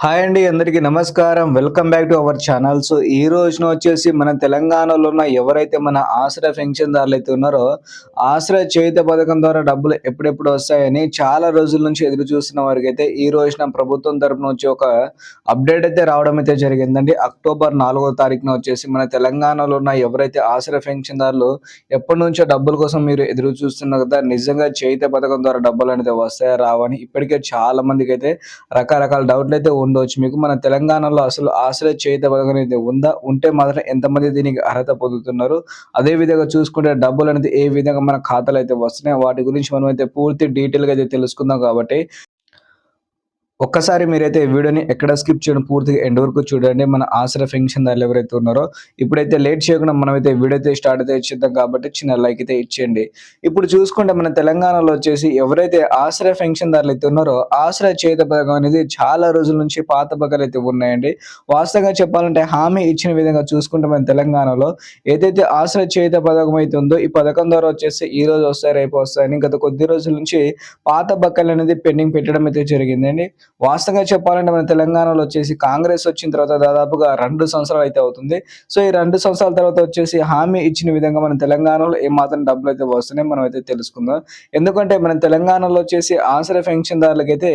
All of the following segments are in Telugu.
హాయ్ అండి అందరికీ నమస్కారం. Welcome back to our channel. So ఈ రోజున వచ్చేసి మన తెలంగాణలో ఉన్న ఎవరైతే మన ఆశ్రయ పెన్షన్దారులు అయితే ఉన్నారో ఆశ్రయ చేయుత పథకం ద్వారా డబ్బులు ఎప్పుడెప్పుడు వస్తాయని చాలా రోజుల నుంచి ఎదురు చూస్తున్న వారికి అయితే ఈ రోజున ప్రభుత్వం తరపున వచ్చి ఒక అప్డేట్ అయితే రావడం అయితే జరిగిందండి. అక్టోబర్ నాలుగో తారీఖున వచ్చేసి మన తెలంగాణలో ఉన్న ఎవరైతే ఆశ్రయ పెన్షన్దారులు ఎప్పటి నుంచో డబ్బుల కోసం మీరు ఎదురు చూస్తున్నారు కదా నిజంగా చేయుత పథకం ద్వారా డబ్బులు అనేది వస్తాయా రావని ఇప్పటికే చాలా మందికి అయితే రకరకాల డౌట్లు అయితే ఉండవచ్చు. మీకు మన తెలంగాణలో అసలు ఆశ్రయ చేత పథకం అనేది ఉందా? ఉంటే మాత్రం ఎంతమంది దీనికి అర్హత పొందుతున్నారు? అదే విధంగా చూసుకుంటే డబ్బులు అనేది ఏ విధంగా మన ఖాతాలో అయితే వస్తున్నాయి వాటి గురించి మనం అయితే పూర్తి డీటెయిల్గా అయితే తెలుసుకుందాం కాబట్టి ఒక్కసారి మీరైతే ఈ వీడియోని ఎక్కడ స్కిప్ చేయడం పూర్తిగా ఎండ్ వరకు చూడండి. మన ఆసర పెన్షన్ దారులు ఎవరైతే ఉన్నారో ఇప్పుడైతే లేట్ చేయకుండా మనమైతే వీడియో అయితే స్టార్ట్ అయితే ఇచ్చేద్దాం కాబట్టి చిన్న లైక్ అయితే ఇచ్చేయండి. ఇప్పుడు చూసుకుంటే మన తెలంగాణలో వచ్చేసి ఎవరైతే ఆశ్రయ పెన్షన్ దారులు అయితే ఉన్నారో ఆశ్రయ చేత పథకం అనేది చాలా రోజుల నుంచి పాత పథకాలు అయితే ఉన్నాయండి. వాస్తవంగా చెప్పాలంటే హామీ ఇచ్చిన విధంగా చూసుకుంటే మన తెలంగాణలో ఏదైతే ఆశ్రయ చేత పథకం అయితే ఉందో ఈ పథకం ద్వారా వచ్చేసి ఈ రోజు వస్తాయి రేపు వస్తాయని గత కొద్ది రోజుల నుంచి పాత బక్కలు అనేది పెండింగ్ పెట్టడం అయితే జరిగిందండి. వాస్తవంగా చెప్పాలంటే మన తెలంగాణలో వచ్చేసి కాంగ్రెస్ వచ్చిన తర్వాత దాదాపుగా రెండు సంవత్సరాలు అయితే అవుతుంది. సో ఈ రెండు సంవత్సరాల తర్వాత వచ్చేసి హామీ ఇచ్చిన విధంగా మన తెలంగాణలో ఏమాత్రం డబ్బులు అయితే వస్తున్నాయి మనం అయితే తెలుసుకుందాం. ఎందుకంటే మన తెలంగాణలో వచ్చేసి ఆశ్రయ పెన్షన్దారులకి అయితే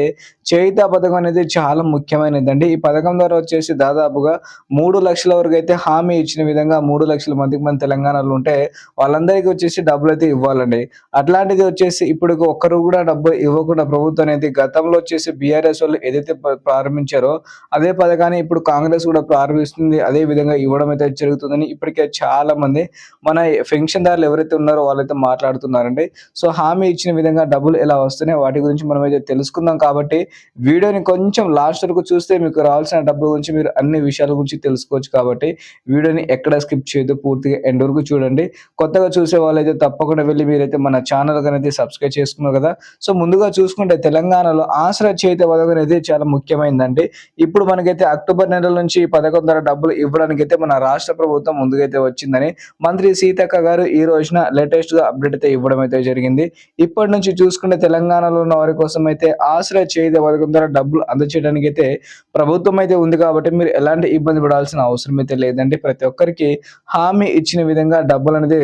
చేయిత పథకం అనేది చాలా ముఖ్యమైనదండి. ఈ పథకం ద్వారా వచ్చేసి దాదాపుగా మూడు లక్షల వరకు అయితే హామీ ఇచ్చిన విధంగా మూడు లక్షల మందికి మన తెలంగాణలో ఉంటే వాళ్ళందరికీ వచ్చేసి డబ్బులు అయితే ఇవ్వాలండి. అట్లాంటిది వచ్చేసి ఇప్పుడు ఒక్కరు కూడా డబ్బు ఇవ్వకుండా ప్రభుత్వం అనేది గతంలో వచ్చేసి బీఆర్ఎస్ వాళ్ళు ఏదైతే ప్రారంభించారో అదే పథకాన్ని ఇప్పుడు కాంగ్రెస్ కూడా ప్రారంభిస్తుంది. అదే విధంగా ఇవ్వడం అయితే జరుగుతుందని ఇప్పటికే చాలా మంది మన పెన్షన్దారులు ఎవరైతే ఉన్నారో వాళ్ళైతే మాట్లాడుతున్నారండి. సో హామీ ఇచ్చిన విధంగా డబ్బులు ఎలా వస్తున్నాయి వాటి గురించి మనం అయితే తెలుసుకుందాం కాబట్టి వీడియోని కొంచెం లాస్ట్ వరకు చూస్తే మీకు రావాల్సిన డబ్బుల గురించి మీరు అన్ని విషయాల గురించి తెలుసుకోవచ్చు కాబట్టి వీడియోని ఎక్కడ స్కిప్ చేయొద్దు పూర్తిగా ఎండ్ వరకు చూడండి. కొత్తగా చూసే వాళ్ళైతే తప్పకుండా వెళ్ళి మీరైతే మన ఛానల్ అనేది సబ్స్క్రైబ్ చేసుకున్నారు కదా. సో ముందుగా చూసుకుంటే తెలంగాణలో ఆసరా చేత పథకం అనేది చాలా ముఖ్యమైనదండి ఇప్పుడు మనకైతే అక్టోబర్ నెల నుంచి పదకొండు పథకం డబ్బులు ఇవ్వడానికి అయితే మన రాష్ట్ర ప్రభుత్వం ముందుకైతే వచ్చిందని మంత్రి సీతక్క గారు ఈ రోజున లేటెస్ట్గా అప్డేట్ అయితే ఇవ్వడం అయితే జరిగింది. ఇప్పటి నుంచి చూసుకుంటే తెలంగాణలో ఉన్న వారి కోసం అయితే ఆశ్రయ చేయుత పథకం ద్వారా డబ్బులు అందచేయడానికి అయితే ప్రభుత్వం అయితే ఉంది కాబట్టి మీరు ఎలాంటి ఇబ్బంది పడాల్సిన అవసరం అయితే లేదండి. ప్రతి ఒక్కరికి హామీ ఇచ్చిన విధంగా డబ్బులు అనేది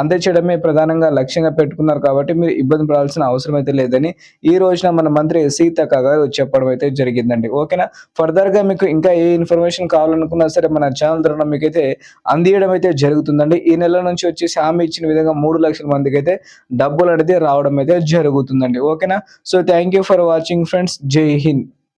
అందచేయడమే ప్రధానంగా లక్ష్యంగా పెట్టుకున్నారు కాబట్టి మీరు ఇబ్బంది పడాల్సిన అవసరం అయితే లేదని ఈ రోజున మన మంత్రి సీతక్క గారు చెప్పడం అయితే జరిగిందండి. ఓకేనా? ఫర్దర్గా మీకు ఇంకా ఏ ఇన్ఫర్మేషన్ కావాలనుకున్నా సరే మన ఛానల్ ద్వారా మీకైతే అందియడం అయితే జరుగుతుందండి. ఈ నెల నుంచి వచ్చేసి హామీ ఇచ్చిన విధంగా మూడు లక్షల మందికి అయితే డబ్బులు అనేది రావడం అయితే జరుగుతుందండి. ఓకేనా? So thank you for watching friends Jai Hind